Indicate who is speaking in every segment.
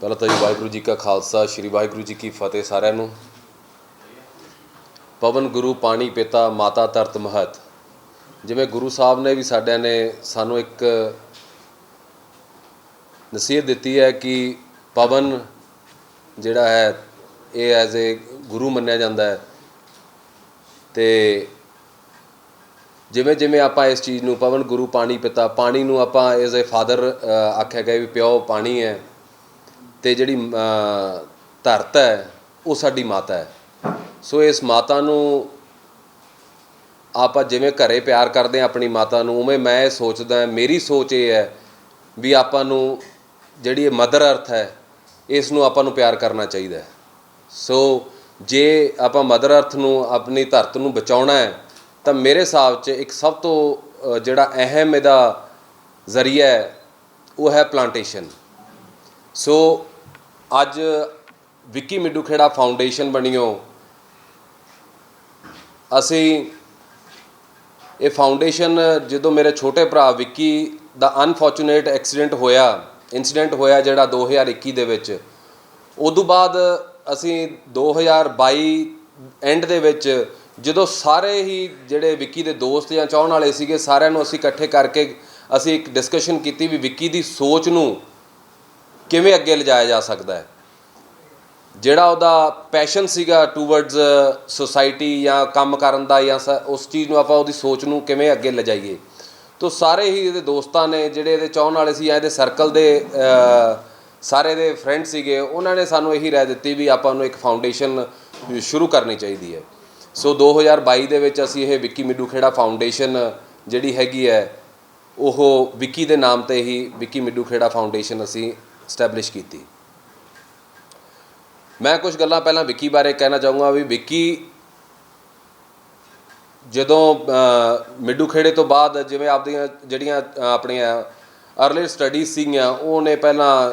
Speaker 1: ਪਹਿਲਾਂ ਤਾਂ ਜੀ ਵਾਹਿਗੁਰੂ ਜੀ ਕਾ ਖਾਲਸਾ, ਸ੍ਰੀ ਵਾਹਿਗੁਰੂ ਜੀ ਕੀ ਫਤਿਹ ਸਾਰਿਆਂ ਨੂੰ। ਪਵਨ ਗੁਰੂ ਪਾਣੀ ਪਿਤਾ ਮਾਤਾ ਧਰਤ ਮਹਤ। ਜਿਵੇਂ ਗੁਰੂ ਸਾਹਿਬ ਨੇ ਵੀ ਸਾਡਿਆਂ ਨੇ ਸਾਨੂੰ ਇੱਕ ਨਸੀਹਤ ਦਿੱਤੀ ਹੈ ਕਿ ਪਵਨ ਜਿਹੜਾ ਹੈ, ਇਹ ਐਜ਼ ਏ ਗੁਰੂ ਮੰਨਿਆ ਜਾਂਦਾ ਹੈ। ਤੇ ਜਿਵੇਂ ਜਿਵੇਂ ਆਪਾਂ ਇਸ ਚੀਜ਼ ਨੂੰ ਪਵਨ ਗੁਰੂ ਪਾਣੀ ਪਿਤਾ, ਪਾਣੀ ਨੂੰ ਆਪਾਂ ਐਜ਼ ਏ ਫਾਦਰ ਆਖਿਆ ਗਿਆ ਵੀ ਪਿਓ ਪਾਣੀ ਹੈ। ਤੇ ਜਿਹੜੀ ਅ, ਧਰਤ ਹੈ ਉਹ ਸਾਡੀ ਮਾਤਾ ਹੈ। ਸੋ ਇਸ ਮਾਤਾ ਨੂੰ ਆਪਾਂ ਜਿਵੇਂ ਘਰੇ ਪਿਆਰ ਕਰਦੇ ਆ ਆਪਣੀ ਮਾਤਾ ਨੂੰ ਉਵੇਂ ਮੈਂ ਇਹ ਸੋਚਦਾ ਮੇਰੀ ਸੋਚ ਇਹ ਹੈ ਵੀ ਆਪਾਂ ਨੂੰ ਜਿਹੜੀ ਇਹ ਮਦਰ ਅਰਥ ਹੈ ਇਸ ਨੂੰ ਆਪਾਂ ਨੂੰ ਪਿਆਰ ਕਰਨਾ ਚਾਹੀਦਾ ਸੋ ਜੇ ਆਪਾਂ ਮਦਰ ਅਰਥ ਨੂੰ ਆਪਣੀ ਧਰਤ ਨੂੰ ਬਚਾਉਣਾ ਹੈ ਤਾਂ ਮੇਰੇ ਹਿਸਾਬ 'ਚ ਇੱਕ ਸਭ ਤੋਂ ਜਿਹੜਾ ਅਹਿਮ ਇਹਦਾ ਜ਼ਰੀਆ ਹੈ ਉਹ ਹੈ ਪਲਾਂਟੇਸ਼ਨ ਸੋ ਅੱਜ ਵਿੱਕੀ ਮਿੱਡੂ ਖੇੜਾ ਫਾਊਂਡੇਸ਼ਨ ਬਣੀਓ। ਅਸੀਂ ਇਹ ਫਾਊਂਡੇਸ਼ਨ ਜਦੋਂ ਮੇਰੇ ਛੋਟੇ ਭਰਾ ਵਿੱਕੀ ਦਾ ਅਨਫੋਰਚੂਨੇਟ ਐਕਸੀਡੈਂਟ ਹੋਇਆ, ਇਨਸੀਡੈਂਟ ਹੋਇਆ ਜਿਹੜਾ 2021 ਦੇ ਵਿੱਚ, ਉਦੋਂ ਬਾਅਦ ਅਸੀਂ 2022 ਐਂਡ ਦੇ ਵਿੱਚ ਜਦੋਂ ਸਾਰੇ ਹੀ ਜਿਹੜੇ ਵਿੱਕੀ ਦੇ ਦੋਸਤ ਜਾਂ ਚਾਹਣ ਵਾਲੇ ਸੀਗੇ, ਸਾਰਿਆਂ ਨੂੰ ਅਸੀਂ ਇਕੱਠੇ ਕਰਕੇ ਅਸੀਂ ਇੱਕ ਡਿਸਕਸ਼ਨ ਕੀਤੀ ਵੀ ਵਿੱਕੀ ਦੀ ਸੋਚ ਨੂੰ ਕਿਵੇਂ ਅੱਗੇ ਲਿਜਾਇਆ ਜਾ ਸਕਦਾ ਹੈ? ਜਿਹੜਾ ਉਹਦਾ ਪੈਸ਼ਨ ਸੀਗਾ ਟੂਵਰਡਸ ਸੋਸਾਇਟੀ ਜਾਂ ਕੰਮ ਕਰਨ ਦਾ ਜਾਂ ਸ- ਉਸ ਚੀਜ਼ ਨੂੰ ਆਪਾਂ ਉਹਦੀ ਸੋਚ ਨੂੰ ਕਿਵੇਂ ਅੱਗੇ ਲਿਜਾਈਏ? ਤੋ ਸਾਰੇ ਹੀ ਇਹਦੇ ਦੋਸਤਾਂ ਨੇ, ਜਿਹੜੇ ਇਹਦੇ ਚਾਹਣ ਵਾਲੇ ਸੀ ਜਾਂ ਇਹਦੇ ਸਰਕਲ ਦੇ ਸਾਰੇ ਦੇ ਫਰੈਂਡ ਸੀਗੇ, ਉਹਨਾਂ ਨੇ ਸਾਨੂੰ ਇਹੀ ਰਾਏ ਦਿੱਤੀ ਵੀ ਆਪਾਂ ਨੂੰ ਇੱਕ ਫਾਊਂਡੇਸ਼ਨ ਸ਼ੁਰੂ ਕਰਨੀ ਚਾਹੀਦੀ ਹੈ। ਸੋ 2022 ਦੇ ਵਿੱਚ ਅਸੀਂ ਇਹ ਵਿੱਕੀ ਮਿੱਡੂ ਖੇੜਾ ਫਾਊਂਡੇਸ਼ਨ ਜਿਹੜੀ ਹੈਗੀ ਹੈ, ਉਹ ਵਿੱਕੀ ਦੇ ਨਾਮ ਤੇ ਹੀ ਵਿੱਕੀ ਮਿੱਡੂ ਖੇੜਾ ਫਾਊਂਡੇਸ਼ਨ ਅਸੀਂ ਸਟੈਬਲਿਸ਼ ਕੀਤੀ। ਮੈਂ ਕੁਝ ਗੱਲਾਂ ਪਹਿਲਾਂ ਵਿੱਕੀ ਬਾਰੇ ਕਹਿਣਾ ਚਾਹੂੰਗਾ ਵੀ ਵਿੱਕੀ ਜਦੋਂ ਮਿੱਡੂ ਖੇੜੇ ਤੋਂ ਬਾਅਦ ਜਿਵੇਂ ਆਪਦੀਆਂ ਜਿਹੜੀਆਂ ਆਪਣੀਆਂ ਅਰਲੀ ਸਟੱਡੀਜ਼ ਸੀਗੀਆਂ, ਉਹਨੇ ਪਹਿਲਾਂ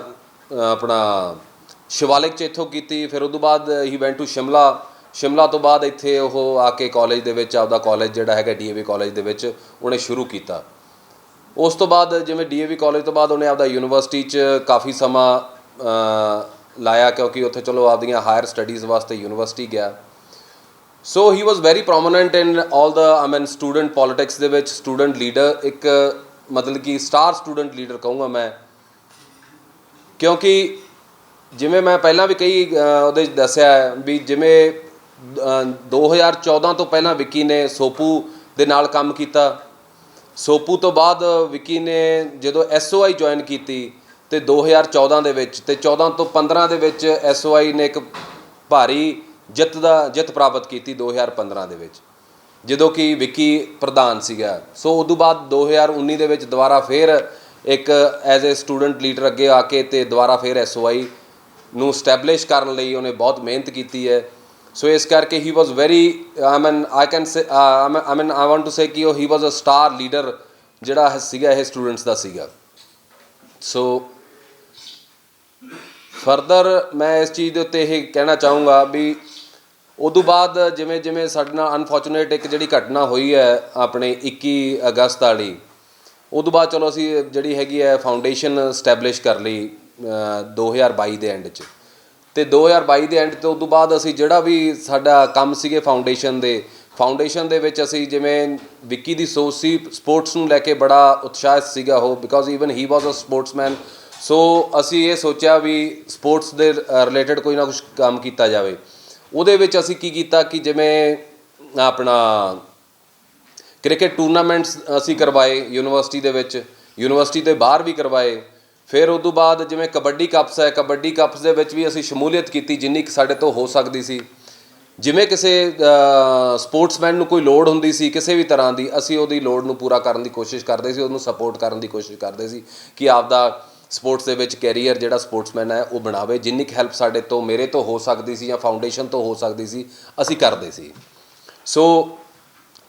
Speaker 1: ਆਪਣਾ ਸ਼ਿਵਾਲਿਕ ਚ ਇੱਥੋਂ ਕੀਤੀ, ਫਿਰ ਉਦੋਂ ਬਾਅਦ ਹੀ ਵੈਂਟ ਟੂ ਸ਼ਿਮਲਾ। ਸ਼ਿਮਲਾ ਤੋਂ ਬਾਅਦ ਇੱਥੇ ਉਹ ਆ ਕੇ ਕਾਲਜ ਦੇ ਵਿੱਚ, ਆਪਦਾ ਕਾਲਜ ਜਿਹੜਾ ਹੈਗਾ ਡੀਏਵੀ ਕਾਲਜ ਦੇ ਵਿੱਚ ਉਹਨੇ ਸ਼ੁਰੂ ਕੀਤਾ। ਉਸ ਤੋਂ ਬਾਅਦ ਜਿਵੇਂ ਡੀਏਵੀ ਕਾਲਜ ਤੋਂ ਬਾਅਦ ਉਹਨੇ ਆਪਦਾ ਯੂਨੀਵਰਸਿਟੀ 'ਚ ਕਾਫੀ ਸਮਾਂ ਲਾਇਆ ਕਿਉਂਕਿ ਉੱਥੇ ਚਲੋ ਆਪਦੀਆਂ ਹਾਇਰ ਸਟੱਡੀਜ਼ ਵਾਸਤੇ ਯੂਨੀਵਰਸਿਟੀ ਗਿਆ। So he was very prominent in all the I mean student politics ਦੇ ਵਿੱਚ ਸਟੂਡੈਂਟ ਲੀਡਰ ਇੱਕ ਮਤਲਬ ਕਿ ਸਟਾਰ ਸਟੂਡੈਂਟ ਲੀਡਰ ਕਹੂੰਗਾ ਮੈਂ। ਕਿਉਂਕਿ ਜਿਵੇਂ ਮੈਂ ਪਹਿਲਾਂ ਵੀ ਕਈ ਉਹਦੇ 'ਚ ਦੱਸਿਆ ਵੀ ਜਿਵੇਂ ਅ, 2014 ਤੋਂ ਪਹਿਲਾਂ ਵਿੱਕੀ ਨੇ ਸੋਪੂ ਦੇ ਨਾਲ ਕੰਮ ਕੀਤਾ ਸੋਪੂ ਤੋਂ ਬਾਅਦ ਵਿੱਕੀ ਨੇ ਜਦੋਂ ਐਸਓਆਈ ਜੁਆਇਨ ਕੀਤੀ ਤੇ 2014 ਦੇ ਵਿੱਚ ਤੇ 14 ਤੋਂ 15 ਦੇ ਵਿੱਚ ਐਸਓਆਈ ਨੇ ਇੱਕ ਭਾਰੀ ਜਿੱਤ ਦਾ, ਜਿੱਤ ਪ੍ਰਾਪਤ ਕੀਤੀ 2015 ਦੇ ਵਿੱਚ, ਜਦੋਂ ਕਿ ਵਿੱਕੀ ਪ੍ਰਧਾਨ ਸੀਗਾ। ਸੋ ਉਦੋਂ ਬਾਅਦ 2019 ਦੇ ਵਿੱਚ ਦੁਬਾਰਾ ਫੇਰ ਇੱਕ ਐਜ਼ ਅ ਸਟੂਡੈਂਟ ਲੀਡਰ ਅੱਗੇ ਆ ਕੇ ਤੇ ਦੁਬਾਰਾ ਫੇਰ ਐਸਓਆਈ ਨੂੰ ਸਟੈਬਲਿਸ਼ ਕਰਨ ਲਈ ਉਹਨੇ ਬਹੁਤ ਮਿਹਨਤ ਕੀਤੀ ਹੈ। ਸੋ ਇਸ ਕਰਕੇ he was very I mean I can say I mean I want to say ਕਿ ਉਹ ਹੀ ਵਾਸ ਅ ਸਟਾਰ ਲੀਡਰ ਜਿਹੜਾ ਸੀਗਾ ਇਹ ਸਟੂਡੈਂਟਸ ਦਾ ਸੀਗਾ। ਸੋ ਫਰਦਰ ਮੈਂ ਇਸ ਚੀਜ਼ ਦੇ ਉੱਤੇ ਇਹ ਕਹਿਣਾ ਚਾਹੂੰਗਾ ਵੀ ਉਦੋਂ ਬਾਅਦ ਜਿਵੇਂ ਜਿਵੇਂ ਸਾਡੇ ਨਾਲ ਅਨਫੋਰਚੂਨੇਟ ਇੱਕ ਜਿਹੜੀ ਘਟਨਾ ਹੋਈ ਹੈ ਆਪਣੇ 21 ਅਗਸਤ ਵਾਲੀ ਉਦੋਂ ਬਾਅਦ ਚਲੋ ਅਸੀਂ ਜਿਹੜੀ ਹੈਗੀ ਹੈ ਫਾਊਂਡੇਸ਼ਨ ਸਟੈਬਲਿਸ਼ ਕਰ ਲਈ ਅ, 2022 ਦੇ ਐਂਡ 'ਚ। ਤੇ 2022 ਦੇ ਐਂਡ ਤੋਂ ਤੋਂ ਬਾਅਦ ਅਸੀਂ ਜਿਹੜਾ ਵੀ ਸਾਡਾ ਕੰਮ ਸੀਗੇ ਫਾਊਂਡੇਸ਼ਨ ਦੇ ਫਾਊਂਡੇਸ਼ਨ ਦੇ ਵਿੱਚ ਅਸੀਂ ਜਿਵੇਂ ਵਿੱਕੀ ਦੀ ਸੋਚ ਸੀ ਸਪੋਰਟਸ ਨੂੰ ਲੈ ਕੇ ਬੜਾ ਉਤਸ਼ਾਹਿਤ ਸੀਗਾ ਉਹ because even he was a sportsman so ਅਸੀਂ ਇਹ ਸੋਚਿਆ ਵੀ ਸਪੋਰਟਸ ਦੇ ਰਿਲੇਟਡ ਕੋਈ ਨਾ ਕੁਝ ਕੰਮ ਕੀਤਾ ਜਾਵੇ। ਉਹਦੇ ਵਿੱਚ ਅਸੀਂ ਕੀ ਕੀਤਾ ਕਿ ਜਿਵੇਂ ਆਪਣਾ ਕ੍ਰਿਕਟ ਟੂਰਨਾਮੈਂਟਸ ਅਸੀਂ ਕਰਵਾਏ ਯੂਨੀਵਰਸਿਟੀ ਦੇ ਵਿੱਚ ਯੂਨੀਵਰਸਿਟੀ ਦੇ ਬਾਹਰ ਵੀ ਕਰਵਾਏ ਫਿਰ ਉਸ ਤੋਂ ਬਾਅਦ ਜਿਵੇਂ ਕਬੱਡੀ ਕੱਪਸ ਹੈ, ਕਬੱਡੀ ਕੱਪਸ ਦੇ ਵਿੱਚ ਵੀ ਅਸੀਂ ਸ਼ਮੂਲੀਅਤ ਕੀਤੀ ਜਿੰਨੀ ਕੁ ਸਾਡੇ ਤੋਂ ਹੋ ਸਕਦੀ ਸੀ। ਜਿਵੇਂ ਕਿਸੇ ਸਪੋਰਟਸਮੈਨ ਨੂੰ ਕੋਈ ਲੋੜ ਹੁੰਦੀ ਸੀ ਕਿਸੇ ਵੀ ਤਰ੍ਹਾਂ ਦੀ, ਅਸੀਂ ਉਹਦੀ ਲੋੜ ਨੂੰ ਪੂਰਾ ਕਰਨ ਦੀ ਕੋਸ਼ਿਸ਼ ਕਰਦੇ ਸੀ, ਉਹਨੂੰ ਸਪੋਰਟ ਕਰਨ ਦੀ ਕੋਸ਼ਿਸ਼ ਕਰਦੇ ਸੀ ਕਿ ਆਪਦਾ ਸਪੋਰਟਸ ਦੇ ਵਿੱਚ ਕੈਰੀਅਰ ਜਿਹੜਾ ਸਪੋਰਟਸਮੈਨ ਹੈ ਉਹ ਬਣਾਵੇ, ਜਿੰਨੀ ਕੁ ਹੈਲਪ ਸਾਡੇ ਤੋਂ, ਮੇਰੇ ਤੋਂ ਹੋ ਸਕਦੀ ਸੀ ਜਾਂ ਫਾਊਂਡੇਸ਼ਨ ਤੋਂ ਹੋ ਸਕਦੀ ਸੀ, ਅਸੀਂ ਕਰਦੇ ਸੀ। ਸੋ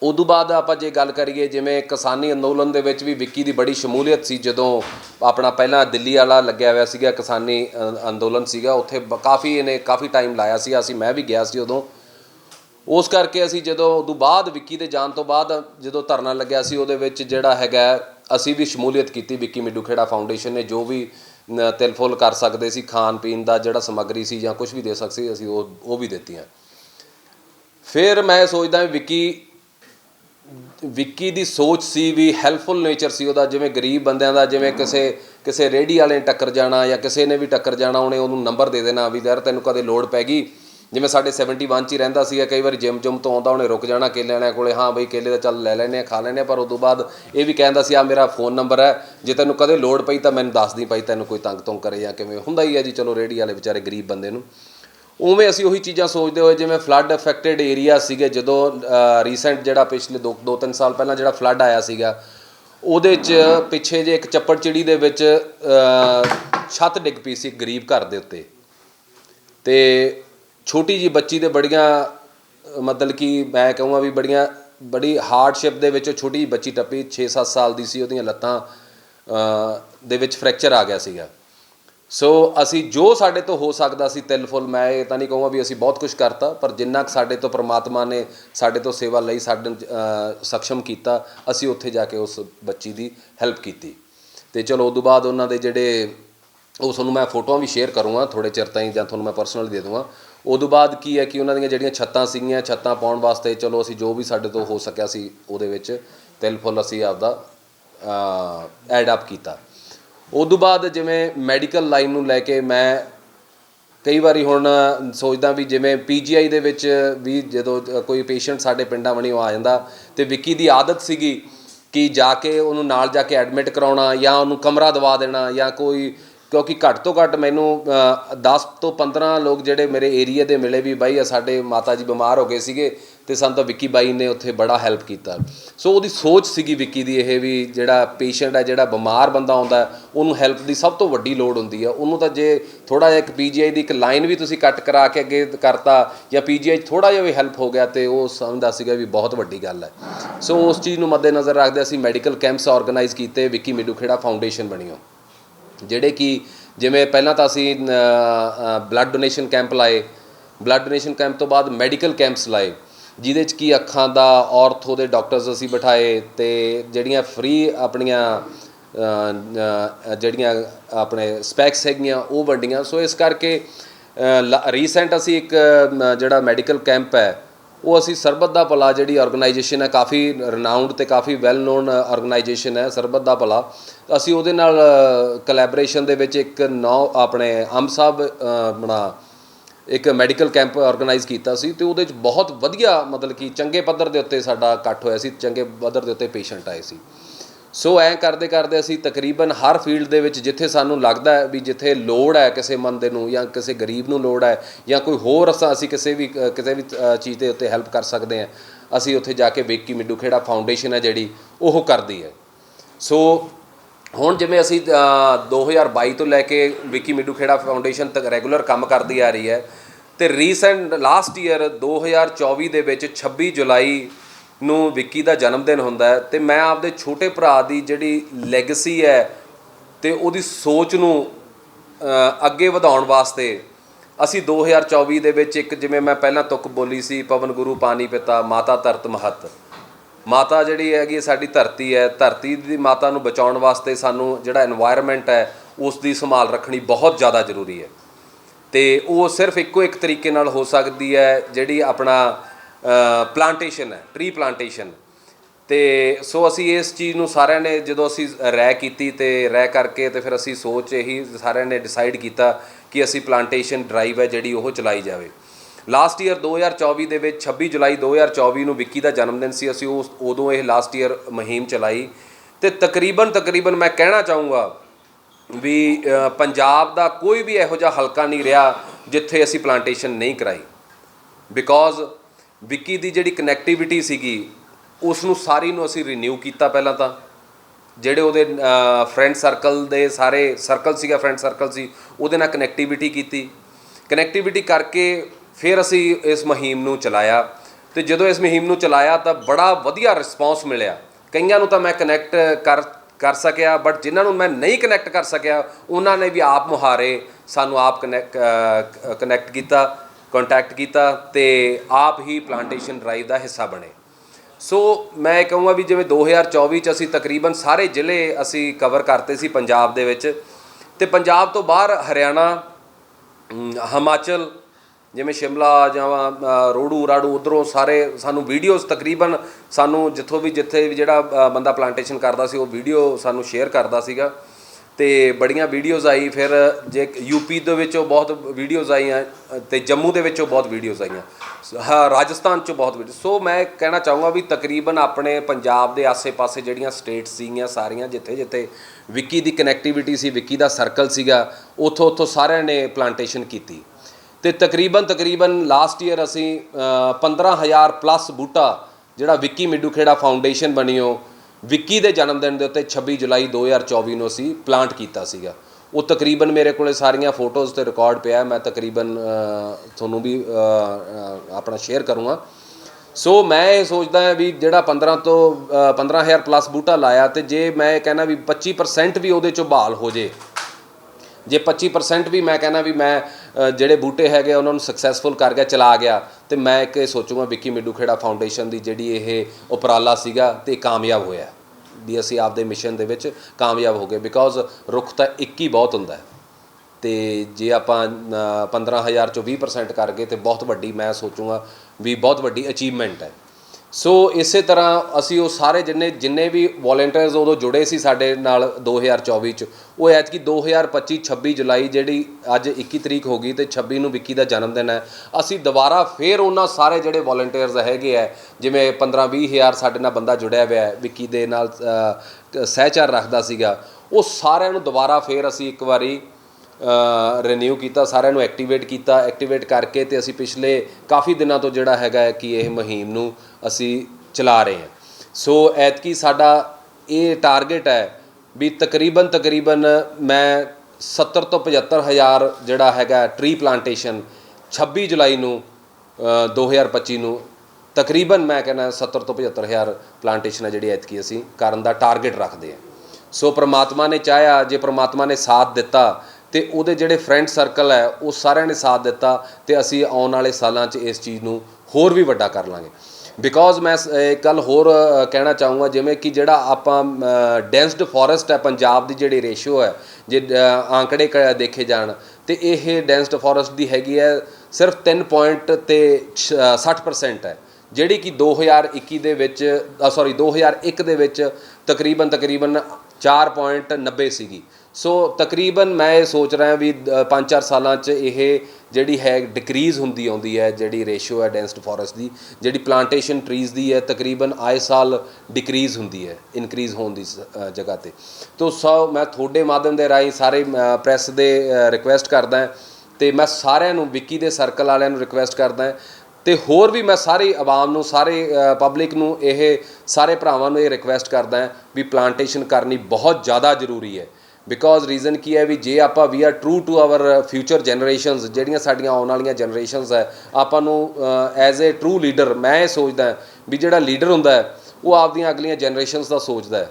Speaker 1: ਉਦੋਂ ਬਾਅਦ ਆਪਾਂ ਜੇ ਗੱਲ ਕਰੀਏ ਜਿਵੇਂ ਕਿਸਾਨੀ ਅੰਦੋਲਨ ਦੇ ਵਿੱਚ ਵੀ ਵਿੱਕੀ ਦੀ ਬੜੀ ਸ਼ਮੂਲੀਅਤ ਸੀ, ਜਦੋਂ ਆਪਣਾ ਪਹਿਲਾਂ ਦਿੱਲੀ ਵਾਲਾ ਲੱਗਿਆ ਹੋਇਆ ਸੀਗਾ, ਕਿਸਾਨੀ ਅੰਦੋਲਨ ਸੀਗਾ, ਉੱਥੇ ਬ- ਕਾਫੀ ਇਹਨੇ ਕਾਫੀ ਟਾਈਮ ਲਾਇਆ ਸੀ ਅਸੀਂ, ਮੈਂ ਵੀ ਗਿਆ ਸੀ ਉਦੋਂ। ਉਸ ਕਰਕੇ ਅਸੀਂ ਜਦੋਂ, ਉਦੋਂ ਬਾਅਦ ਵਿੱਕੀ ਦੇ ਜਾਣ ਤੋਂ ਬਾਅਦ ਜਦੋਂ ਧਰਨਾ ਲੱਗਿਆ ਸੀ, ਉਹਦੇ ਵਿੱਚ ਜਿਹੜਾ ਹੈਗਾ, ਅਸੀਂ ਵੀ ਸ਼ਮੂਲੀਅਤ ਕੀਤੀ ਵਿੱਕੀ ਮਿੱਡੂ ਖੇੜਾ ਫਾਊਂਡੇਸ਼ਨ ਨੇ, ਜੋ ਵੀ ਨ- ਤਿਲ ਫੁੱਲ ਕਰ ਸਕਦੇ ਸੀ, ਖਾਣ ਪੀਣ ਦਾ ਜਿਹੜਾ ਸਮੱਗਰੀ ਸੀ ਜਾਂ ਕੁਝ ਵੀ ਦੇ ਸਕਦੇ ਸੀ, ਅਸੀਂ ਉਹ ਉਹ ਵੀ ਦਿੱਤੀਆਂ। ਫਿਰ ਮੈਂ ਸੋਚਦਾ ਵੀ ਵਿੱਕੀ ਵਿੱਕੀ ਦੀ ਸੋਚ ਸੀ ਵੀ ਹੈਲਪਫੁਲ ਨੇਚਰ ਸੀ ਉਹਦਾ, ਜਿਵੇਂ ਗਰੀਬ ਬੰਦਿਆਂ ਦਾ, ਜਿਵੇਂ ਕਿਸੇ ਕਿਸੇ ਰੇੜੀ ਵਾਲੇ ਨੇ ਟੱਕਰ ਜਾਣਾ ਜਾਂ ਕਿਸੇ ਨੇ ਵੀ ਟੱਕਰ ਜਾਣਾ, ਉਹਨੇ ਉਹਨੂੰ ਨੰਬਰ ਦੇ ਦੇਣਾ ਵੀ ਯਾਰ ਤੈਨੂੰ ਕਦੇ ਲੋੜ ਪੈ ਗਈ। ਜਿਵੇਂ ਸਾਡੇ 71 ਚ ਹੀ ਰਹਿੰਦਾ ਸੀਗਾ, ਕਈ ਵਾਰੀ ਜਿਮ ਜੁਮ ਤੋਂ ਆਉਂਦਾ, ਉਹਨੇ ਰੁਕ ਜਾਣਾ ਕੇਲੇ ਵਾਲਿਆਂ ਕੋਲੇ, ਹਾਂ ਬਈ ਕੇਲੇ ਦਾ ਚੱਲ ਲੈ ਲੈਨੇ ਆ, ਖਾ ਲੈਨੇ ਆ, ਪਰ ਉਸ ਤੋਂ ਬਾਅਦ ਇਹ ਵੀ ਕਹਿੰਦਾ ਸੀ ਆ ਮੇਰਾ ਫੋਨ ਨੰਬਰ ਹੈ, ਜੇ ਤੈਨੂੰ ਕਦੇ ਲੋੜ ਪਈ ਤਾਂ ਮੈਨੂੰ ਦੱਸ ਦੀ ਭਾਈ, ਤੈਨੂੰ ਕੋਈ ਤੰਗ ਤੁੰਗ ਕਰੇ ਜਾਂ ਕਿਵੇਂ? ਹੁੰਦਾ ਹੀ ਹੈ ਜੀ, ਚਲੋ ਰੇੜੀ ਵਾਲੇ ਵਿਚਾਰੇ ਗਰੀਬ ਬੰਦੇ ਨੂੰ। ਉਵੇਂ ਅਸੀਂ ਉਹੀ ਚੀਜ਼ਾਂ ਸੋਚਦੇ ਹੋਏ, ਜਿਵੇਂ ਫਲੱਡ ਅਫੈਕਟਡ ਏਰੀਆ ਸੀਗੇ, ਜਦੋਂ ਰੀਸੈਂਟ ਜਿਹੜਾ ਪਿਛਲੇ 2 ਦੋ 3 ਸਾਲ ਪਹਿਲਾਂ ਜਿਹੜਾ ਫਲੱਡ ਆਇਆ ਸੀਗਾ, ਉਹਦੇ 'ਚ ਪਿੱਛੇ ਜੇ ਇੱਕ ਚੱਪੜ ਚਿੜੀ ਦੇ ਵਿੱਚ ਛੱਤ ਡਿੱਗ ਪਈ ਸੀ ਗਰੀਬ ਘਰ ਦੇ ਉੱਤੇ। ਤੇ ਛੋਟੀ ਜੀ ਬੱਚੀ ਦੇ ਬੜੀਆਂ, ਮਤਲਬ ਕਿ ਮੈਂ ਕਹੂੰਗਾ ਵੀ ਬੜੀਆਂ, ਬੜੀ ਹਾਰਡਸ਼ਿਪ ਦੇ ਵਿੱਚ ਉਹ ਛੋਟੀ ਜਿਹੀ ਬੱਚੀ ਟੱਪੀ 6-7 ਸਾਲ ਦੀ ਸੀ, ਉਹਦੀਆਂ ਲੱਤਾਂ ਦੇ ਵਿੱਚ ਫ੍ਰੈਕਚਰ ਆ ਗਿਆ ਸੀਗਾ। ਸੋ ਅਸੀਂ ਜੋ ਸਾਡੇ ਤੋਂ ਹੋ ਸਕਦਾ ਸੀ ਤਿਲ ਫੁੱਲ ਮੈਂ ਇਹ ਤਾਂ ਨਹੀਂ ਕਹੂੰਗਾ ਵੀ ਅਸੀਂ ਬਹੁਤ ਕੁਝ ਕਰਤਾ ਪਰ ਜਿੰਨਾ ਕੁ ਸਾਡੇ ਤੋਂ ਪ੍ਰਮਾਤਮਾ ਨੇ ਸਾਡੇ ਤੋਂ ਸੇਵਾ ਲਈ ਸਾਡੇ ਨੂੰ, ਸક્ષਮ ਕੀਤਾ ਅਸੀਂ ਉੱਥੇ ਜਾ ਕੇ ਉਸ ਬੱਚੀ ਦੀ ਹੈਲਪ ਕੀਤੀ। ਤੇ ਚਲੋ ਉਦੋਂ ਬਾਅਦ ਉਹਨਾਂ ਦੇ ਜਿਹੜੇ ਉਹ ਤੁਹਾਨੂੰ ਮੈਂ ਫੋਟੋਆਂ ਵੀ ਸ਼ੇਅਰ ਕਰੂੰਗਾ ਥੋੜੇ ਚਿਰ ਤਾਈਂ ਜਾਂ ਤੁਹਾਨੂੰ ਮੈਂ ਪਰਸਨਲ ਦੇ ਦੂੰਗਾ। ਉਦੋਂ ਬਾਅਦ ਕੀ ਹੈ ਕਿ ਉਹਨਾਂ ਦੀਆਂ ਜਿਹੜੀਆਂ ਛੱਤਾਂ ਸੀਗੀਆਂ ਛੱਤਾਂ ਪਾਉਣ ਵਾਸਤੇ ਚਲੋ ਅਸੀਂ ਜੋ ਵੀ ਸਾਡੇ ਤੋਂ ਹੋ ਸਕਿਆ ਸੀ ਉਹਦੇ ਵਿੱਚ ਤਿਲ ਫੁੱਲ ਅਸੀਂ ਆਪਦਾ ਐਡ ਅਪ ਕੀਤਾ। ਉਦੋਂ ਬਾਅਦ ਜਿਵੇਂ ਮੈਡੀਕਲ ਲਾਈਨ ਨੂੰ ਲੈ ਕੇ ਮੈਂ ਕਈ ਵਾਰੀ ਹੁਣ ਸੋਚਦਾ ਵੀ ਜਿਵੇਂ ਪੀਜੀਆਈ ਦੇ ਵਿੱਚ ਵੀ ਜਦੋਂ ਕੋਈ ਪੇਸ਼ੈਂਟ ਸਾਡੇ ਪਿੰਡਾਂ ਬਣਿਓ ਆ ਜਾਂਦਾ ਤੇ ਵਿੱਕੀ ਦੀ ਆਦਤ ਸੀਗੀ ਕਿ ਜਾ ਕੇ ਉਹਨੂੰ ਨਾਲ ਜਾ ਕੇ ਐਡਮਿਟ ਕਰਾਉਣਾ ਜਾਂ ਉਹਨੂੰ ਕਮਰਾ ਦਵਾ ਦੇਣਾ ਜਾਂ ਕੋਈ ਕਿਉਂਕਿ ਘੱਟ ਤੋਂ ਘੱਟ ਮੈਨੂੰ ਅ, 10 ਤੋਂ 15 ਲੋਕ ਜਿਹੜੇ ਮੇਰੇ ਏਰੀਆ ਦੇ ਮਿਲੇ ਵੀ ਬਾਈ ਆ ਸਾਡੇ ਮਾਤਾ ਜੀ ਬਿਮਾਰ ਹੋ ਗਏ ਸੀਗੇ ਤੇ ਸਾਨੂੰ ਤਾਂ ਵਿੱਕੀ ਬਾਈ ਨੇ ਉੱਥੇ ਬੜਾ ਹੈਲਪ ਕੀਤਾ। ਸੋ ਉਹਦੀ ਸੋਚ ਸੀਗੀ ਵਿੱਕੀ ਦੀ ਇਹ ਵੀ ਜਿਹੜਾ ਪੇਸ਼ੈਂਟ ਹੈ ਜਿਹੜਾ ਬਿਮਾਰ ਬੰਦਾ ਆਉਂਦਾ ਉਹਨੂੰ ਹੈਲਪ ਦੀ ਸਭ ਤੋਂ ਵੱਡੀ ਲੋੜ ਹੁੰਦੀ ਹੈ ਉਹਨੂੰ ਤਾਂ ਜੇ ਥੋੜਾ ਜਿਹਾ ਇੱਕ ਪੀਜੀਆਈ ਦੀ ਇੱਕ ਲਾਈਨ ਵੀ ਤੁਸੀਂ ਕੱਟ ਕਰਾ ਕੇ ਅੱਗੇ ਕਰਤਾ ਜਾਂ ਪੀਜੀਆਈ ਥੋੜਾ ਜਿਹਾ ਵੀ ਹੈਲਪ ਹੋ ਗਿਆ ਤੇ ਉਹ ਸਮਝਦਾ ਸੀਗਾ ਵੀ ਬਹੁਤ ਵੱਡੀ ਗੱਲ ਹੈ। ਸੋ ਉਸ ਚੀਜ਼ ਨੂੰ ਮੱਦੇਨਜ਼ਰ ਰੱਖਦੇ ਅਸੀਂ ਮੈਡੀਕਲ ਕੈਂਪਸ ਆਰਗੇਨਾਈਜ਼ ਕੀਤੇ ਵਿੱਕੀ ਮਿੱਡੂ ਖੇੜਾ ਫਾਊਂਡੇਸ਼ਨ ਬਣੀਓ। ਜਿਹੜੇ ਕਿ ਜਿਵੇਂ ਪਹਿਲਾਂ ਤਾਂ ਅਸੀਂ ਬਲੱਡ ਡੋਨੇਸ਼ਨ ਕੈਂਪ ਲਾਏ। ਬਲੱਡ ਡੋਨੇਸ਼ਨ ਕੈਂਪ ਤੋਂ ਬਾਅਦ ਮੈਡੀਕਲ ਕੈਂਪਸ ਲਾਏ, ਜਿਹਦੇ ਚ ਕੀ ਅੱਖਾਂ ਦਾ ਆਰਥੋ ਦੇ ਡਾਕਟਰਸ ਅਸੀਂ ਬਿਠਾਏ ਤੇ ਜਿਹੜੀਆਂ ਫ੍ਰੀ ਆਪਣੀਆਂ ਜਿਹੜੀਆਂ ਆਪਣੇ ਸਪੈਕਸ ਹੈਗੀਆਂ, ਉਹ ਵੰਡੀਆਂ। ਸੋ ਇਸ ਕਰਕੇ ਰੀਸੈਂਟ ਅਸੀਂ ਇੱਕ ਜਿਹੜਾ ਮੈਡੀਕਲ ਕੈਂਪ ਹੈ ਉਹ ਅਸੀਂ ਸਰਬਤ ਦਾ ਭਲਾ ਜਿਹੜੀ ਆਰਗੇਨਾਈਜੇਸ਼ਨ ਹੈ ਕਾਫੀ ਰਿਨਾਊਂਡ ਤੇ ਕਾਫੀ ਵੈਲ ਨੋਨ ਆਰਗੇਨਾਈਜੇਸ਼ਨ ਹੈ ਸਰਬਤ ਦਾ ਭਲਾ। ਅਸੀਂ ਉਹਦੇ ਨਾਲ ਕੋਲੈਬੋਰੇਸ਼ਨ ਦੇ ਵਿੱਚ ਇੱਕ ਨੌ ਆਪਣੇ ਅੰਬ ਸਾਹਿਬ ਅ, ਬਣਾ ਇੱਕ ਮੈਡੀਕਲ ਕੈਂਪ ਆਰਗੇਨਾਈਜ਼ ਕੀਤਾ ਸੀ ਤੇ ਉਹਦੇ ਵਿੱਚ ਬਹੁਤ ਵਧੀਆ ਮਤਲਬ ਕਿ ਚੰਗੇ ਪੱਧਰ ਦੇ ਉੱਤੇ ਸਾਡਾ ਇਕੱਠ ਹੋਇਆ ਸੀ ਚੰਗੇ ਪੱਧਰ ਦੇ ਉੱਤੇ ਪੇਸ਼ੈਂਟ ਆਏ ਸੀ। ਸੋ ਐਂ ਕਰਦੇ ਕਰਦੇ ਅਸੀਂ ਤਕਰੀਬਨ ਹਰ ਫੀਲਡ ਦੇ ਵਿੱਚ ਜਿੱਥੇ ਸਾਨੂੰ ਲੱਗਦਾ ਹੈ ਵੀ ਜਿੱਥੇ ਲੋੜ ਹੈ ਕਿਸੇ ਬੰਦੇ ਨੂੰ ਜਾਂ ਕਿਸੇ ਗਰੀਬ ਨੂੰ ਲੋੜ ਹੈ ਜਾਂ ਕੋਈ ਹੋਰ ਅਸਾਂ ਅਸੀਂ ਕਿਸੇ ਵੀ ਕਿਸੇ ਵੀ ਚੀਜ਼ ਦੇ ਉੱਤੇ ਹੈਲਪ ਕਰ ਸਕਦੇ ਹਾਂ ਅਸੀਂ ਉੱਥੇ ਜਾ ਕੇ ਵੇਕੀ ਮਿੱਡੂ ਖੇੜਾ ਫਾਊਂਡੇਸ਼ਨ ਹੈ ਜਿਹੜੀ ਉਹ ਕਰਦੀ ਹੈ। ਸੋ ਹੁਣ ਜਿਵੇਂ ਅਸੀਂ ਅ, 2022 ਤੋਂ ਲੈ ਕੇ ਵਿੱਕੀ ਮਿੱਡੂ ਖੇੜਾ ਫਾਊਂਡੇਸ਼ਨ ਤੱਕ ਰੈਗੂਲਰ ਕੰਮ ਕਰਦੀ ਆ ਰਹੀ ਹੈ ਤੇ ਰੀਸੈਂਟ ਲਾਸਟ ਈਅਰ 2024 ਦੇ ਵਿੱਚ 26 ਜੁਲਾਈ ਨੂੰ ਵਿੱਕੀ ਦਾ ਜਨਮ ਦਿਨ ਹੁੰਦਾ ਹੈ ਤੇ ਮੈਂ ਆਪਦੇ ਛੋਟੇ ਭਰਾ ਦੀ ਜਿਹੜੀ ਲੈਗੇਸੀ ਹੈ ਤੇ ਉਹਦੀ ਸੋਚ ਨੂੰ ਅੱਗੇ ਵਧਾਉਣ ਵਾਸਤੇ ਅਸੀਂ 2024 ਦੇ ਵਿੱਚ ਇੱਕ ਜਿਵੇਂ ਮੈਂ ਪਹਿਲਾਂ ਤੁਕ ਬੋਲੀ ਸੀ, ਪਵਨ ਗੁਰੂ, ਪਾਣੀ ਪਿਤਾ, ਮਾਤਾ ਧਰਤ ਮਹਤ। ਮਾਤਾ ਜਿਹੜੀ ਹੈਗੀ ਸਾਡੀ ਧਰਤੀ ਹੈ, ਧਰਤੀ ਦੀ ਮਾਤਾ ਨੂੰ ਬਚਾਉਣ ਵਾਸਤੇ ਸਾਨੂੰ ਜਿਹੜਾ এনवायरमेंट ਹੈ ਉਸ ਦੀ ਸੰਭਾਲ ਰੱਖਣੀ ਬਹੁਤ ਜ਼ਿਆਦਾ ਜ਼ਰੂਰੀ ਹੈ। ਤੇ ਉਹ ਸਿਰਫ ਇੱਕੋ ਇੱਕ ਤਰੀਕੇ ਨਾਲ ਹੋ ਸਕਦੀ ਹੈ, ਜਿਹੜੀ ਆਪਣਾ ਪਲਾਂਟੇਸ਼ਨ ਹੈ ਟਰੀ ਪਲਾਂਟੇਸ਼ਨ ਤੇ ਸੋ ਅਸੀਂ ਇਸ ਚੀਜ਼ ਨੂੰ ਸਾਰਿਆਂ ਨੇ ਜਦੋਂ ਅਸੀਂ ਰਹਿ ਕੀਤੀ ਤੇ ਰਹਿ ਕਰਕੇ ਤੇ ਫਿਰ ਅਸੀਂ ਸੋਚ ਇਹੀ ਸਾਰਿਆਂ ਨੇ ਡਿਸਾਈਡ ਕੀਤਾ ਕਿ ਅਸੀਂ ਪਲਾਂਟੇਸ਼ਨ ਡਰਾਈਵ ਹੈ ਜਿਹੜੀ ਉਹ ਚਲਾਈ ਜਾਵੇ। ਲਾਸਟ ਈਅਰ 2024 ਦੇ ਵਿੱਚ 26 ਜੁਲਾਈ 2024 ਨੂੰ ਵਿੱਕੀ ਦਾ ਜਨਮ ਦਿਨ ਸੀ, ਅਸੀਂ ਉਸ ਉਦੋਂ ਇਹ ਲਾਸਟ ਈਅਰ ਮੁਹਿੰਮ ਚਲਾਈ। ਤੇ ਤਕਰੀਬਨ ਤਕਰੀਬਨ ਮੈਂ ਕਹਿਣਾ ਚਾਹੂੰਗਾ ਵੀ ਪੰਜਾਬ ਦਾ ਕੋਈ ਵੀ ਇਹੋ ਜਿਹਾ ਹਲਕਾ ਨਹੀਂ ਰਿਹਾ ਜਿੱਥੇ ਅਸੀਂ ਪਲਾਂਟੇਸ਼ਨ ਨਹੀਂ ਕਰਾਈ। ਬਿਕੋਜ਼ ਵਿੱਕੀ ਦੀ ਜਿਹੜੀ ਕਨੈਕਟੀਵਿਟੀ ਸੀਗੀ ਉਸ ਨੂੰ ਸਾਰੀ ਨੂੰ ਅਸੀਂ ਰੀਨਿਊ ਕੀਤਾ ਪਹਿਲਾਂ ਤਾਂ। ਜਿਹੜੇ ਉਹਦੇ ਫਰੈਂਡ ਸਰਕਲ ਦੇ ਸਾਰੇ ਸਰਕਲ ਸੀਗਾ ਫਰੈਂਡ ਸਰਕਲ ਸੀ, ਉਹਦੇ ਨਾਲ ਕਨੈਕਟੀਵਿਟੀ ਕੀਤੀ। ਕਨੈਕਟੀਵਿਟੀ ਕਰਕੇ ਫਿਰ ਅਸੀਂ ਇਸ ਮੁਹਿੰਮ ਨੂੰ ਚਲਾਇਆ। ਤੇ ਜਦੋਂ ਇਸ ਮੁਹਿੰਮ ਨੂੰ ਚਲਾਇਆ ਤਾਂ ਬੜਾ ਵਧੀਆ ਰਿਸਪੌਂਸ ਮਿਲਿਆ। ਕਈਆਂ ਨੂੰ ਤਾਂ ਮੈਂ ਕਨੈਕਟ ਕਰ ਕਰ ਸਕਿਆ ਬਟ ਜਿਨ੍ਹਾਂ ਨੂੰ ਮੈਂ ਨਹੀਂ ਕਨੈਕਟ ਕਰ ਸਕਿਆ, ਉਹਨਾਂ ਨੇ ਵੀ ਆਪ ਮੁਹਾਰੇ ਸਾਨੂੰ ਆਪ ਕਨੈਕਟ ਕਨੈਕਟ ਕੀਤਾ। ਕੰਟੈਕਟ ਕੀਤਾ ਤੇ ਆਪ ਹੀ ਪਲਾਂਟੇਸ਼ਨ ਡਰਾਈਵ ਦਾ ਹਿੱਸਾ ਬਣੇ। ਸੋ ਮੈਂ ਕਹੂੰਗਾ ਵੀ ਜਿਵੇਂ 2024 ਚ ਅਸੀਂ ਤਕਰੀਬਨ ਸਾਰੇ ਜ਼ਿਲ੍ਹੇ ਅਸੀਂ ਕਵਰ ਕਰਤੇ ਸੀ ਪੰਜਾਬ ਦੇ ਵਿੱਚ ਤੇ ਪੰਜਾਬ ਤੋਂ ਬਾਹਰ ਹਰਿਆਣਾ ਹਿਮਾਚਲ, ਜਿਵੇਂ ਸ਼ਿਮਲਾ ਜਾਂ ਰੋੜੂ, ਰਾੜੂ, ਉਧਰੋਂ ਸਾਰੇ ਸਾਨੂੰ ਵੀਡੀਓਜ਼ ਤਕਰੀਬਨ ਸਾਨੂੰ ਜਿੱਥੋਂ ਵੀ ਜਿੱਥੇ ਵੀ ਜਿਹੜਾ ਬੰਦਾ ਪਲਾਂਟੇਸ਼ਨ ਕਰਦਾ ਸੀ ਉਹ ਵੀਡੀਓ ਸਾਨੂੰ ਸ਼ੇਅਰ ਕਰਦਾ ਸੀਗਾ। ਤੇ ਬੜੀਆਂ ਵੀਡੀਓਜ਼ ਆਈ ਫਿਰ ਜੇ ਯੂਪੀ ਦੇ ਵਿੱਚੋਂ ਬਹੁਤ ਵੀਡੀਓਜ਼ ਆਈਆਂ ਅ, ਤੇ ਜੰਮੂ ਦੇ ਵਿੱਚੋਂ ਬਹੁਤ ਵੀਡੀਓਜ਼ ਆਈਆਂ। ਸ- ਹਾਂ ਰਾਜਸਥਾਨ ਚੋਂ ਬਹੁਤ ਵੀਡੀਓ ਸੋ ਮੈਂ ਕਹਿਣਾ ਚਾਹੂੰਗਾ ਵੀ ਤਕਰੀਬਨ ਆਪਣੇ ਪੰਜਾਬ ਦੇ ਆਸੇ-ਪਾਸੇ ਜਿਹੜੀਆਂ ਸਟੇਟਸ ਸੀਗੀਆਂ ਸਾਰੀਆਂ ਜਿੱਥੇ-ਜਿੱਥੇ ਵਿੱਕੀ ਦੀ ਕਨੈਕਟੀਵਿਟੀ ਸੀ ਵਿੱਕੀ ਦਾ ਸਰਕਲ ਸੀਗਾ ਉੱਥੋਂ ਉੱਥੋਂ ਸਾਰਿਆਂ ਨੇ ਪਲਾਂਟੇਸ਼ਨ ਕੀਤੀ। ਤੇ ਤਕਰੀਬਨ ਤਕਰੀਬਨ ਲਾਸਟ ਈਅਰ ਅਸੀਂ ਅ, 15000 ਪਲੱਸ ਬੂਟਾ ਜਿਹੜਾ ਵਿੱਕੀ ਮਿੱਡੂ ਖੇੜਾ ਫਾਊਂਡੇਸ਼ਨ ਬਣੀਓ ਵਿੱਕੀ ਦੇ ਜਨਮ ਦਿਨ ਦੇ ਉੱਤੇ 26 ਜੁਲਾਈ 2024 ਨੂੰ ਅਸੀਂ ਪਲਾਂਟ ਕੀਤਾ ਸੀਗਾ। ਉਹ ਤਕਰੀਬਨ ਮੇਰੇ ਕੋਲੇ ਸਾਰੀਆਂ ਫੋਟੋਜ਼ ਤੇ ਰਿਕਾਰਡ ਪਿਆ ਮੈਂ ਤਕਰੀਬਨ ਤੁਹਾਨੂੰ ਵੀ ਆਪਣਾ ਸ਼ੇਅਰ ਕਰੂੰਗਾ। ਸੋ ਮੈਂ ਇਹ ਸੋਚਦਾ ਹਾਂ ਵੀ ਜਿਹੜਾ 15 ਤੋਂ ਅ, 15000 ਪਲੱਸ ਬੂਟਾ ਲਾਇਆ ਤੇ ਜੇ ਮੈਂ ਇਹ ਕਹਿੰਦਾ ਵੀ 25% ਵੀ ਉਹਦੇ ਚੋਂ ਬਹਾਲ ਹੋ ਜੇ ਜੇ 25% ਵੀ ਮੈਂ ਕਹਿੰਦਾ ਵੀ ਮੈਂ ਜਿਹੜੇ ਬੂਟੇ ਹੈਗੇ ਉਹਨਾਂ ਨੂੰ ਸਕਸੈਸਫੁਲ ਕਰ ਗਿਆ ਚਲਾ ਗਿਆ ਤੇ ਮੈਂ ਇੱਕ ਇਹ ਸੋਚੂਗਾ ਵਿੱਕੀ ਮਿੱਡੂ ਖੇੜਾ ਫਾਊਂਡੇਸ਼ਨ ਦੀ ਜਿਹੜੀ ਇਹ ਉਪਰਾਲਾ ਸੀਗਾ ਤੇ ਕਾਮਯਾਬ ਹੋਇਆ। ਵੀ ਅਸੀਂ ਆਪਦੇ ਮਿਸ਼ਨ ਦੇ ਵਿੱਚ ਕਾਮਯਾਬ ਹੋ ਗਏ ਬਿਕੋਜ਼ ਰੁੱਖ ਤਾਂ ਇੱਕ ਹੀ ਬਹੁਤ ਹੁੰਦਾ ਹੈ। ਤੇ ਜੇ ਆਪਾਂ ਅ, 15000 ਚੋਂ 20% ਕਰ ਗਏ ਤੇ ਬਹੁਤ ਵੱਡੀ ਮੈਂ ਸੋਚੂਗਾ ਵੀ ਬਹੁਤ ਵੱਡੀ ਅਚੀਵਮੈਂਟ ਹੈ। ਸੋ ਇਸੇ ਤਰ੍ਹਾਂ ਅਸੀਂ ਉਹ ਸਾਰੇ ਜਿੰਨੇ ਜਿੰਨੇ ਵੀ ਵੋਲੰਟੀਅਰਸ ਉਦੋਂ ਜੁੜੇ ਸੀ ਸਾਡੇ ਨਾਲ 2024 ਚ, ਉਹ ਐਤਕੀ 2025 26 ਜੁਲਾਈ ਜਿਹੜੀ ਅੱਜ 21 ਤਰੀਕ ਹੋ ਗਈ ਤੇ 26 ਨੂੰ ਵਿੱਕੀ ਦਾ ਜਨਮ ਦਿਨ ਹੈ। ਅਸੀਂ ਦੁਬਾਰਾ ਫੇਰ ਉਹਨਾਂ ਸਾਰੇ ਜਿਹੜੇ ਵੋਲੰਟੀਅਰਸ ਹੈਗੇ ਆ ਜਿਵੇਂ 15 20 ਹਜ਼ਾਰ ਸਾਡੇ ਨਾਲ ਬੰਦਾ ਜੁੜਿਆ ਹੋਇਆ ਹੈ ਵਿੱਕੀ ਦੇ ਨਾਲ ਸਹਿਚਾਰ ਰੱਖਦਾ ਸੀਗਾ, ਉਹ ਸਾਰਿਆਂ ਨੂੰ ਦੁਬਾਰਾ ਫੇਰ ਅਸੀਂ ਇੱਕ ਵਾਰੀ ਰੀਨਿਊ ਕੀਤਾ ਸਾਰਿਆਂ ਨੂੰ ਐਕਟੀਵੇਟ ਕੀਤਾ ਐਕਟੀਵੇਟ ਕਰਕੇ ਤੇ ਅਸੀਂ ਪਿਛਲੇ ਕਾਫੀ ਦਿਨਾਂ ਤੋਂ ਜਿਹੜਾ ਹੈਗਾ ਕਿ ਇਹ ਮੁਹਿੰਮ ਨੂੰ ਅਸੀਂ ਚਲਾ ਰਹੇ ਹਾਂ। ਸੋ ਐਤਕੀ ਸਾਡਾ ਇਹ ਟਾਰਗੇਟ ਹੈ ਵੀ ਤਕਰੀਬਨ ਤਕਰੀਬਨ ਮੈਂ 70 ਤੋਂ 75 ਹਜ਼ਾਰ ਜਿਹੜਾ ਹੈਗਾ ਟ੍ਰੀ ਪਲਾਂਟੇਸ਼ਨ 26 ਜੁਲਾਈ ਨੂੰ ਅ, 2025 ਨੂੰ ਤਕਰੀਬਨ ਮੈਂ ਕਹਿੰਦਾ 70 ਤੋਂ 75 ਹਜ਼ਾਰ ਪਲਾਂਟੇਸ਼ਨ ਹੈ ਜਿਹੜੀ ਐਤਕੀ ਅਸੀਂ ਕਰਨ ਦਾ ਟਾਰਗੇਟ ਰੱਖਦੇ ਹਾਂ। ਸੋ ਪ੍ਰਮਾਤਮਾ ਨੇ ਚਾਹਿਆ ਜੇ ਪ੍ਰਮਾਤਮਾ ਨੇ ਸਾਥ ਦਿੱਤਾ ਤੇ ਉਹਦੇ ਜਿਹੜੇ ਫਰੈਂਡ ਸਰਕਲ ਹੈ ਉਹ ਸਾਰਿਆਂ ਨੇ ਸਾਥ ਦਿੱਤਾ ਤੇ ਅਸੀਂ ਆਉਣ ਵਾਲੇ ਸਾਲਾਂ 'ਚ ਇਸ ਚੀਜ਼ ਨੂੰ ਹੋਰ ਵੀ ਵੱਡਾ ਕਰ ਲਾਂਗੇ। ਬਿਕੋਜ਼ ਮੈਂ ਸ- ਹੋਰ ਕਹਿਣਾ ਚਾਹੂੰਗਾ ਜਿਵੇਂ ਕਿ ਜਿਹੜਾ ਆਪਾਂ ਡੈਂਸਡ ਫੋਰੈਸਟ ਹੈ ਪੰਜਾਬ ਦੀ ਜਿਹੜੀ ਰੇਸ਼ੋ ਹੈ ਜੇ ਅ, ਆંકੜੇ ਕ- ਦੇਖੇ ਜਾਣ ਤੇ ਇਹ ਡੈਂਸਡ ਫੋਰੈਸਟ ਦੀ ਹੈਗੀ ਹੈ ਸਿਰਫ 3 ਪੁਆਇੰਟ ਤੇ ਛ- ਅ, 60% ਹੈ ਜਿਹੜੀ ਕਿ 2021 ਦੇ ਵਿੱਚ ਸੌਰੀ 2001 ਦੇ ਵਿੱਚ ਤਕਰੀਬਨ ਤਕਰੀਬਨ 4.90 ਸੀਗੀ। ਸੋ ਤਕਰੀਬਨ ਮੈਂ ਇਹ ਸੋਚ ਰਿਹਾ ਵੀ 5-4 ਸਾਲਾਂ 'ਚ ਇਹ ਜਿਹੜੀ ਹੈ ਡਿਕਰੀਜ਼ ਹੁੰਦੀ ਆਉਂਦੀ ਹੈ, ਜਿਹੜੀ ਰੇਸ਼ੋ ਹੈ ਡੈਂਸਡ ਫੋਰੈਸਟ ਦੀ, ਜਿਹੜੀ ਪਲਾਂਟੇਸ਼ਨ ਟਰੀਜ਼ ਦੀ ਹੈ, ਤਕਰੀਬਨ ਆਏ ਸਾਲ ਡਿਕਰੀਜ਼ ਹੁੰਦੀ ਹੈ ਇਨਕਰੀਜ਼ ਹੋਣ ਦੀ ਸ- ਜਗ੍ਹਾ ਤੇ। ਤੋ, ਸੋ ਮੈਂ ਤੁਹਾਡੇ ਮਾਧਿਅਮ ਦੇ ਰਾਹੀਂ ਸਾਰੇ ਪ੍ਰੈਸ ਦੇ ਰਿਕੁਐਸਟ ਕਰਦਾ ਹਾਂ ਤੇ ਮੈਂ ਸਾਰਿਆਂ ਨੂੰ, ਵਿੱਕੀ ਦੇ ਸਰਕਲ ਵਾਲਿਆਂ ਨੂੰ ਰਿਕੁਐਸਟ ਕਰਦਾ ਹਾਂ ਤੇ ਹੋਰ ਵੀ ਮੈਂ ਸਾਰੀ ਆਵਾਮ ਨੂੰ, ਸਾਰੇ ਪਬਲਿਕ ਨੂੰ, ਇਹ ਸਾਰੇ ਭਰਾਵਾਂ ਨੂੰ ਇਹ ਰਿਕੁਐਸਟ ਕਰਦਾ ਹਾਂ ਵੀ ਪਲਾਂਟੇਸ਼ਨ ਕਰਨੀ ਬਹੁਤ ਜ਼ਿਆਦਾ ਜ਼ਰੂਰੀ ਹੈ। ਬਿਕੋਜ਼ ਰੀਜ਼ਨ ਕੀ ਹੈ ਵੀ ਜੇ ਆਪਾਂ we are true to our future generations ਜਿਹੜੀਆਂ ਸਾਡੀਆਂ ਆਉਣ ਵਾਲੀਆਂ ਜਨਰੇਸ਼ਨਸ ਹੈ, ਆਪਾਂ ਨੂੰ ਐਜ਼ ਅ ਟਰੂ ਲੀਡਰ ਮੈਂ ਇਹ ਸੋਚਦਾ ਵੀ ਜਿਹੜਾ ਲੀਡਰ ਹੁੰਦਾ ਉਹ ਆਪਦੀਆਂ ਅਗਲੀਆਂ ਜਨਰੇਸ਼ਨਸ ਦਾ ਸੋਚਦਾ ਹੈ।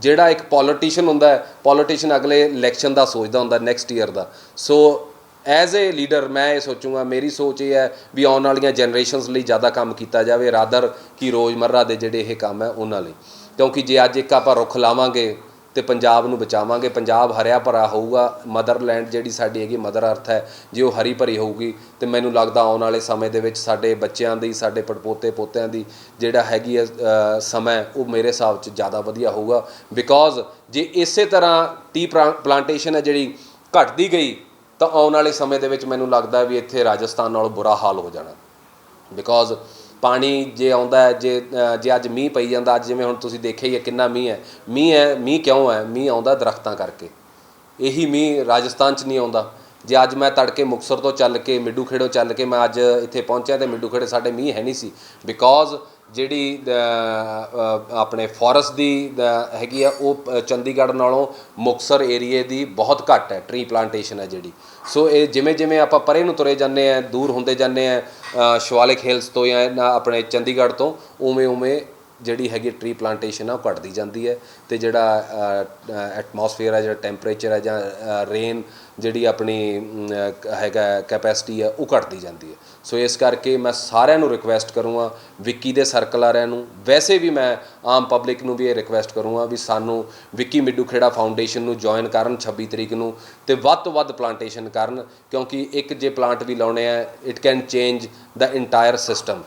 Speaker 1: ਜਿਹੜਾ ਇੱਕ ਪੋਲੀਟੀਸ਼ੀਅਨ ਹੁੰਦਾ ਹੈ ਪੋਲੀਟੀਸ਼ੀਅਨ ਅਗਲੇ ਇਲੈਕਸ਼ਨ ਦਾ ਸੋਚਦਾ ਹੁੰਦਾ ਨੈਕਸਟ ਈਅਰ ਦਾ। ਸੋ ਐਜ਼ ਅ ਲੀਡਰ ਮੈਂ ਇਹ ਸੋਚੂਗਾ, ਮੇਰੀ ਸੋਚ ਇਹ ਹੈ ਵੀ ਆਉਣ ਵਾਲੀਆਂ ਜਨਰੇਸ਼ਨਸ ਲਈ ਜ਼ਿਆਦਾ ਕੰਮ ਕੀਤਾ ਜਾਵੇ ਰਾਦਰ ਕਿ ਰੋਜ਼ਮਰਰਾ ਦੇ ਜਿਹੜੇ ਇਹ ਕੰਮ ਹੈ, ਉਹਨਾਂ ਲਈ। ਕਿਉਂਕਿ ਜੇ ਅੱਜ ਇੱਕ ਆਪਾਂ ਰੁੱਖ ਲਾਵਾਂਗੇ ਤੇ ਪੰਜਾਬ ਨੂੰ ਬਚਾਵਾਂਗੇ। ਪੰਜਾਬ ਹਰਿਆ ਭਰਾ ਹੋਊਗਾ। ਮਦਰਲੈਂਡ ਜਿਹੜੀ ਸਾਡੀ ਹੈਗੀ ਮਦਰ ਅਰਥ ਹੈ, ਜੇ ਉਹ ਹਰੀ ਭਰੀ ਹੋਊਗੀ, ਤੇ ਮੈਨੂੰ ਲੱਗਦਾ ਆਉਣ ਵਾਲੇ ਸਮੇਂ ਦੇ ਵਿੱਚ ਸਾਡੇ ਬੱਚਿਆਂ ਦੀ, ਸਾਡੇ ਪੜਪੋਤੇ ਪੋਤਿਆਂ ਦੀ ਜਿਹੜਾ ਹੈਗੀ ਹੈ ਸਮਾਂ ਉਹ ਮੇਰੇ ਹਿਸਾਬ 'ਚ ਜ਼ਿਆਦਾ ਵਧੀਆ ਹੋਊਗਾ। ਬਿਕੋਜ਼ ਜੇ ਇਸੇ ਤਰ੍ਹਾਂ ਟੀ ਪਲਾਂਟੇਸ਼ਨ ਹੈ ਜਿਹੜੀ ਘਟਦੀ ਗਈ, ਤਾਂ ਆਉਣ ਵਾਲੇ ਸਮੇਂ ਦੇ ਵਿੱਚ ਮੈਨੂੰ ਲੱਗਦਾ ਵੀ ਇੱਥੇ ਰਾਜਸਥਾਨ ਨਾਲੋਂ ਬੁਰਾ ਹਾਲ ਹੋ ਜਾਣਾ। ਬਿਕੋਜ਼ ਪਾਣੀ ਜੇ ਆਉਂਦਾ ਹੈ, ਜੇ ਜੇ ਅੱਜ ਮੀਂਹ ਪਈ ਜਾਂਦਾ, ਅੱਜ ਜਿਵੇਂ ਹੁਣ ਤੁਸੀਂ ਦੇਖਿਆ ਹੀ ਹੈ ਕਿੰਨਾ ਮੀਂਹ ਹੈ। ਮੀਂਹ ਹੈ, ਮੀਂਹ ਕਿਉਂ ਹੈ? ਮੀਂਹ ਆਉਂਦਾ ਦਰਖਤਾਂ ਕਰਕੇ। ਇਹੀ ਮੀਂਹ ਰਾਜਸਥਾਨ 'ਚ ਨਹੀਂ ਆਉਂਦਾ। ਜੇ ਅੱਜ ਮੈਂ ਤੜਕੇ ਮੁਕਸਰ ਤੋਂ ਚੱਲ ਕੇ, ਮਿੱਡੂ ਖੇੜੋਂ ਚੱਲ ਕੇ ਮੈਂ ਅੱਜ ਇੱਥੇ ਪਹੁੰਚਿਆ ਤੇ ਮਿੱਡੂ ਖੇੜੇ ਸਾਡੇ ਮੀਂਹ ਹੈ ਨਹੀਂ ਸੀ। ਬਿਕੋਜ਼ ਜਿਹੜੀ ਆਪਣੇ ਫੋਰੈਸਟ ਦੀ ਹੈਗੀ ਆ ਉਹ ਚੰਡੀਗੜ੍ਹ ਨਾਲੋਂ ਮੁਕਸਰ ਏਰੀਏ ਦੀ ਬਹੁਤ ਘੱਟ ਹੈ ਟਰੀ ਪਲਾਂਟੇਸ਼ਨ ਹੈ ਜਿਹੜੀ। ਸੋ ਇਹ ਜਿਵੇਂ ਜਿਵੇਂ ਆਪਾਂ ਪਰੇ ਨੂੰ ਤੁਰੇ ਜਾਂਦੇ ਆ ਦੂਰ ਹੁੰਦੇ ਜਾਂਦੇ ਆ ਸ਼ਿਵਾਲਿਕ ਹਿਲਸ ਤੋਂ ਜਾਂ ਆਪਣੇ ਚੰਡੀਗੜ੍ਹ ਤੋਂ ਉਵੇਂ ਉਵੇਂ ਜਿਹੜੀ ਹੈਗੀ ਟਰੀ ਪਲਾਂਟੇਸ਼ਨ ਆ ਉਹ ਘਟਦੀ ਜਾਂਦੀ ਹੈ ਤੇ ਜਿਹੜਾ ਐਟਮੋਸਫੇਅਰ ਹੈ ਜਿਹੜਾ ਟੈਂਪਰੇਚਰ ਹੈ ਜਾਂ ਰੇਨ ਜਿਹੜੀ ਆਪਣੀ ਅਮ, ਹੈਗਾ ਕੈਪੈਸਿਟੀ ਹੈ ਉਹ ਘਟਦੀ ਜਾਂਦੀ ਹੈ। ਸੋ ਇਸ ਕਰਕੇ ਮੈਂ ਸਾਰਿਆਂ ਨੂੰ ਰਿਕਵੈਸਟ ਕਰੂੰਗਾ, ਵਿੱਕੀ ਦੇ ਸਰਕਲ ਵਾਲਿਆਂ ਨੂੰ। ਵੈਸੇ ਵੀ ਮੈਂ ਆਮ ਪਬਲਿਕ ਨੂੰ ਵੀ ਇਹ ਰਿਕਵੈਸਟ ਕਰੂੰਗਾ ਵੀ ਸਾਨੂੰ ਵਿੱਕੀ ਮਿੱਡੂ ਖੇੜਾ ਫਾਊਂਡੇਸ਼ਨ ਨੂੰ ਜੁਆਇਨ ਕਰਨ 26 ਤਰੀਕ ਨੂੰ ਤੇ ਵੱਧ ਤੋਂ ਵੱਧ ਪਲਾਂਟੇਸ਼ਨ ਕਰਨ, ਕਿਉਂਕਿ ਇੱਕ ਜੇ ਪਲਾਂਟ ਵੀ ਲਾਉਣੇ ਆ it can change the entire system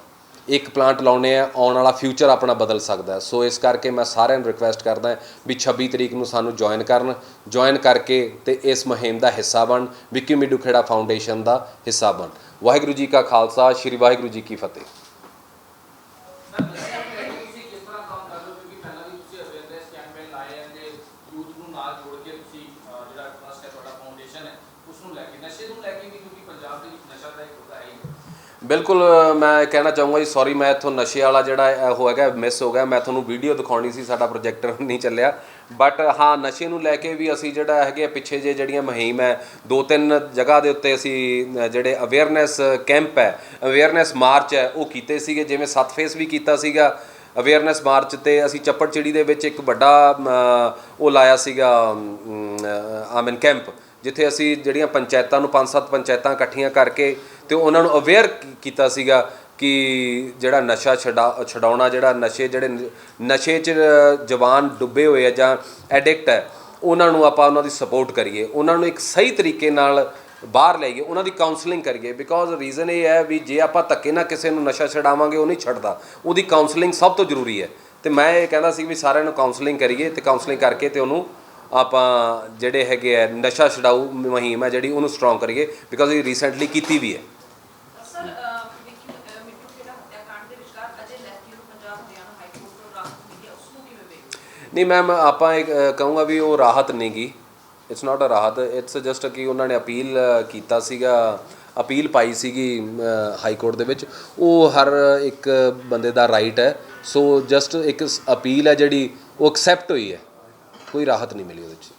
Speaker 1: ਇੱਕ ਪਲਾਂਟ ਲਾਉਣੇ ਆ, ਆਉਣ ਵਾਲਾ ਫਿਊਚਰ ਆਪਣਾ ਬਦਲ ਸਕਦਾ ਸੋ ਇਸ ਕਰਕੇ ਮੈਂ ਸਾਰਿਆਂ ਨੂੰ ਰਿਕਵੈਸਟ ਕਰਦਾ ਵੀ 26 ਤਰੀਕ ਨੂੰ ਸਾਨੂੰ ਜੁਆਇਨ ਕਰਨ। ਜੁਆਇਨ ਕਰਕੇ ਤੇ ਇਸ ਮੁਹਿੰਮ ਦਾ ਹਿੱਸਾ ਬਣ, ਵਿੱਕੀ ਮਿੱਡੂ ਖੇੜਾ ਫਾਊਂਡੇਸ਼ਨ ਦਾ ਹਿੱਸਾ ਬਣ। ਵਾਹਿਗੁਰੂ ਜੀ ਕਾ ਖਾਲਸਾ, ਸ੍ਰੀ ਵਾਹਿਗੁਰੂ ਜੀ ਕੀ ਫਤਿਹ।
Speaker 2: ਨਸ਼ੇ ਨੂੰ ਲੈ ਕੇ ਵੀ ਕਿਉਂਕਿ ਪੰਜਾਬ ਦੇ ਵਿੱਚ ਨਸ਼ਾ ਦਾ ਇੱਕ ਹੁੰਦਾ ਹੈ।
Speaker 1: ਬਿਲਕੁਲ ਮੈਂ ਕਹਿਣਾ ਚਾਹੂੰਗਾ ਜੀ ਸੌਰੀ ਮੈਂ ਇੱਥੋਂ ਨਸ਼ੇ ਵਾਲਾ ਜਿਹੜਾ ਉਹ ਹੈਗਾ ਮਿਸ ਹੋ ਗਿਆ। ਮੈਂ ਤੁਹਾਨੂੰ ਵੀਡੀਓ ਦਿਖਾਉਣੀ ਸੀ, ਸਾਡਾ ਪ੍ਰੋਜੈਕਟਰ ਨਹੀਂ ਚੱਲਿਆ। ਬਟ ਹਾਂ, ਨਸ਼ੇ ਨੂੰ ਲੈ ਕੇ ਵੀ ਅਸੀਂ ਜਿਹੜਾ ਹੈਗੇ ਆ, ਪਿੱਛੇ ਜੇ ਜਿਹੜੀਆਂ ਮੁਹਿੰਮ ਹੈ ਦੋ ਤਿੰਨ ਜਗ੍ਹਾ ਦੇ ਉੱਤੇ ਅਸੀਂ ਜਿਹੜੇ ਅਵੇਅਰਨੈਸ ਕੈਂਪ ਹੈ ਅਵੇਅਰਨੈਸ ਮਾਰਚ ਹੈ, ਉਹ ਕੀਤੇ ਸੀਗੇ, ਜਿਵੇਂ ਸੱਤ ਫੇਸ ਵੀ ਕੀਤਾ ਸੀਗਾ। ਅਵੇਅਰਨੈਸ ਮਾਰਚ ਤੇ ਅਸੀਂ ਚੱਪੜਚਿੜੀ ਦੇ ਵਿੱਚ ਇੱਕ ਵੱਡਾ ਉਹ ਲਾਇਆ ਸੀਗਾ ਆਮਨ ਕੈਂਪ ਜਿੱਥੇ ਅਸੀਂ ਜਿਹੜੀਆਂ ਪੰਚਾਇਤਾਂ ਨੂੰ ਪੰਜ ਸੱਤ ਪੰਚਾਇਤਾਂ ਇਕੱਠੀਆਂ ਕਰਕੇ ਤੇ ਉਹਨਾਂ ਨੂੰ ਅਵੇਅਰ ਕੀਤਾ ਸੀਗਾ ਕਿ ਜਿਹੜਾ ਨਸ਼ਾ ਛਡਾ, ਛਡਾਉਣਾ, ਜਿਹੜਾ ਨਸ਼ੇ, ਜਿਹੜੇ ਨਸ਼ੇ 'ਚ ਜਵਾਨ ਡੁੱਬੇ ਹੋਏ ਆ ਜਾਂ ਐਡਿਕਟ ਹੈ, ਉਹਨਾਂ ਨੂੰ ਆਪਾਂ ਉਹਨਾਂ ਦੀ ਸਪੋਰਟ ਕਰੀਏ। ਉਹਨਾਂ ਨੂੰ ਇੱਕ ਸਹੀ ਤਰੀਕੇ ਨਾਲ ਬਾਹਰ ਲਈਏ ਉਹਨਾਂ ਦੀ ਕਾਉਂਸਲਿੰਗ ਕਰੀਏ। ਬਿਕੋਜ਼ ਰੀਜ਼ਨ ਇਹ ਹੈ ਵੀ ਜੇ ਆਪਾਂ ਧੱਕੇ ਨਾਲ ਕਿਸੇ ਨੂੰ ਨਸ਼ਾ ਛਡਾਵਾਂਗੇ, ਉਹ ਨਹੀਂ ਛੱਡਦਾ। ਉਹਦੀ ਕਾਉਂਸਲਿੰਗ ਸਭ ਤੋਂ ਜ਼ਰੂਰੀ ਹੈ। ਤੇ ਮੈਂ ਇਹ ਕਹਿੰਦਾ ਸੀ ਵੀ ਸਾਰਿਆਂ ਨੂੰ ਕਾਉਂਸਲਿੰਗ ਕਰੀਏ ਤੇ ਕਾਉਂਸਲਿੰਗ ਕਰਕੇ ਤੇ ਉਹਨੂੰ ਆਪਾਂ ਜਿਹੜੇ ਹੈਗੇ ਆ ਨਸ਼ਾ ਛਡਾਊ ਮੁਹਿੰਮ ਹੈ ਜਿਹੜੀ ਉਹਨੂੰ ਸਟਰੋਂਗ ਕਰੀਏ ਬਿਕੋਜ਼ ਇਹ ਰੀਸੈਂਟਲੀ ਕੀਤੀ ਵੀ ਹੈ? ਨਹੀਂ ਮੈਮ ਆਪਾਂ ਇੱਕ ਕਹੂੰਗਾ ਵੀ ਉਹ ਰਾਹਤ ਨਹੀਂ ਗੀ। ਇਟਸ ਨਾਟ ਅ ਰਾਹਤ ਇਟਸ ਜਸਟ ਕਿ ਉਹਨਾਂ ਨੇ ਅਪੀਲ ਕੀਤਾ ਸੀਗਾ ਅਪੀਲ ਪਾਈ ਸੀਗੀ ਹਾਈ ਕੋਰਟ ਦੇ ਵਿੱਚ। ਉਹ ਹਰ ਇੱਕ ਬੰਦੇ ਦਾ ਰਾਈਟ ਹੈ। ਸੋ ਜਸਟ ਇੱਕ ਅਪੀਲ ਹੈ ਜਿਹੜੀ ਉਹ ਐਕਸੈਪਟ ਹੋਈ ਹੈ। ਕੋਈ ਰਾਹਤ ਨਹੀਂ ਮਿਲੀ ਉਹਦੇ ਵਿੱਚ